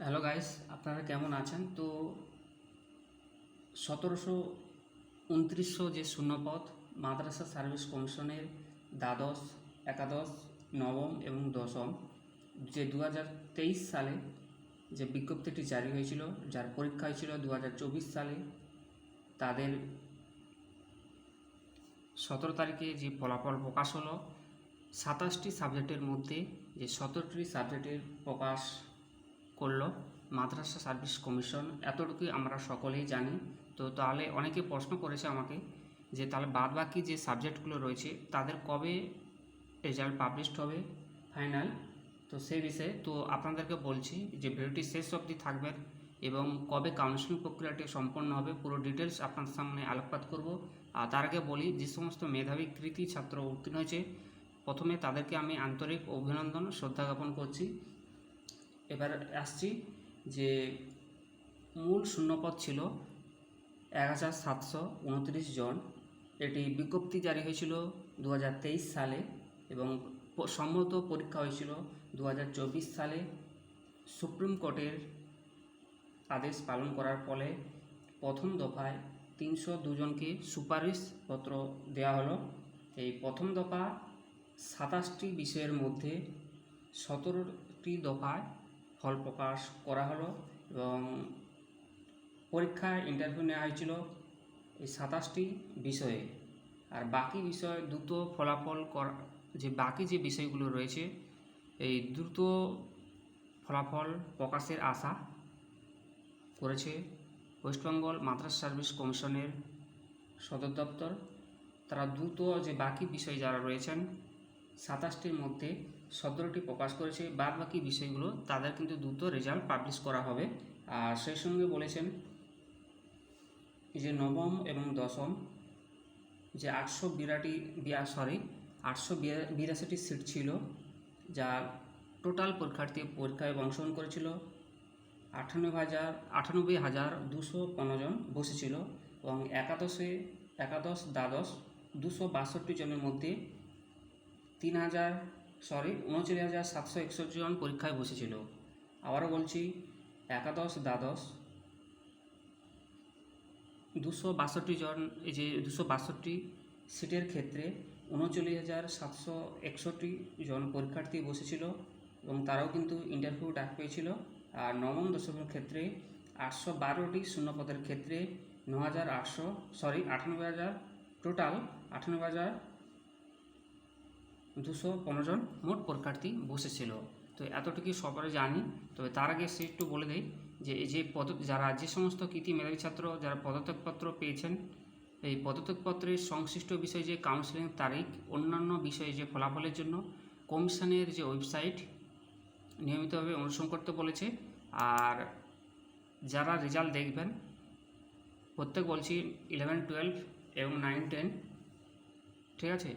Hello guys আপনারা কেমন আছেন? তো সতেরোশো উনত্রিশশো যে শূন্যপদ মাদ্রাসা সার্ভিস কমিশনের দ্বাদশ, একাদশ, নবম এবং দশম, যে দু সালে যে বিজ্ঞপ্তিটি জারি হয়েছিল, যার পরীক্ষা হয়েছিল দু হাজার চব্বিশ সালে, তাদের সতেরো তারিখে যে ফলাফল প্রকাশ হলো, সাতাশটি সাবজেক্টের মধ্যে যে সতেরোটি সাবজেক্টের প্রকাশ করল মাদ্রাসা সার্ভিস কমিশন। এতটুকুই আমরা সকলেই জানি। তো তাহলে অনেকে প্রশ্ন করেছে আমাকে যে তাহলে বাদ বাকি যে সাবজেক্টগুলো রয়েছে, তাদের কবে রেজাল্ট পাবলিশড হবে? ফাইনাল। তো সেই বিষয়ে তো আপনাদেরকে বলছি যে ভিডিওটি শেষ অবধি থাকবেন এবং কবে কাউন্সিলিং প্রক্রিয়াটি সম্পন্ন হবে পুরো ডিটেলস আপনার সামনে আলোকপাত করব। আর তার আগে বলি, যে সমস্ত মেধাবী কৃতি ছাত্র উত্তীর্ণ হয়েছে, প্রথমে তাদেরকে আমি আন্তরিক অভিনন্দন, শ্রদ্ধা জ্ঞাপন করছি। এবার আসছি যে মূল শূন্যপদ ছিল এক হাজার সাতশো উনত্রিশ জন। এটি বিজ্ঞপ্তি জারি হয়েছিল দু হাজার তেইশ সালে এবং সম্মত পরীক্ষা হয়েছিল দু হাজার চব্বিশ সালে। সুপ্রিম কোর্টের আদেশ পালন করার ফলে প্রথম দফায় তিনশো দুজনকে সুপারিশপত্র দেওয়া হলো। এই প্রথম দফা সাতাশটি বিষয়ের মধ্যে সতেরোটি দফায় ফল প্রকাশ করা হলো এবং পরীক্ষায় ইন্টারভিউ নেওয়া হয়েছিল এই সাতাশটি বিষয়ে। আর বাকি বিষয় দ্রুত ফলাফল করা, যে বাকি যে বিষয়গুলো রয়েছে, এই দ্রুত ফলাফল প্রকাশের আশা করেছে ওয়েস্টবেঙ্গল মাদ্রাস সার্ভিস কমিশনের সদর দপ্তর। তারা দ্রুত যে বাকি বিষয় যারা রয়েছেন সাতাশটির মধ্যে সতেরোটি প্রকাশ করেছে। বাদ বাকি বিষয়গুলো তাদের কিন্তু দ্রুত রেজাল্ট পাবলিশ করা হবে। আর সেই সঙ্গে বলেছেন যে নবম এবং দশম যে আটশো বিরাটি বিয়া সরি আটশো বিরাশিটি সিট ছিল, যা টোটাল পরীক্ষার্থী পরীক্ষায় অংশগ্রহণ করেছিল। আটানব্বই হাজার আটানব্বই হাজার দুশো পনেরো জন বসেছিল এবং একাদশে, একাদশ, দ্বাদশ দুশো বাষট্টি জনের মধ্যে তিন হাজার সরি উনচল্লিশ হাজার সাতশো একষট্টি জন পরীক্ষায় বসেছিল। আবারও বলছি, একাদশ, দ্বাদশ, দুশো বাষট্টি জন, এই যে দুশো বাষট্টি সিটের ক্ষেত্রে উনচল্লিশ হাজার সাতশো একষট্টি জন পরীক্ষার্থী বসেছিল এবং তারাও কিন্তু ইন্টারভিউ ডাক পেয়েছিল। আর নবম দশমের ক্ষেত্রে আটশো বারোটি শূন্যপদের ক্ষেত্রে ন হাজার আটশো সরি আটানব্বই হাজার টোটাল আটানব্বই হাজার দুশো পনেরো জন মোট পরীক্ষার্থী বসেছিল। তো এতটুকুই সবাই জানি। তবে তার আগে সে একটু বলে দেই যে, এই যে পদ, যারা যে সমস্ত কৃতি মেধাবী ছাত্র, যারা পদত্যাগপত্র পেয়েছেন, এই পদত্যাগপত্রের সংশ্লিষ্ট বিষয়ে যে কাউন্সিলিং তারিখ, অন্যান্য বিষয়ে যে ফলাফলের জন্য কমিশনের যে ওয়েবসাইট, নিয়মিতভাবে অনুসরণ করতে বলেছে। আর যারা রেজাল্ট দেখবেন, প্রত্যেক বলছি ইলেভেন টুয়েলভ এবং নাইন টেন ঠিক আছে?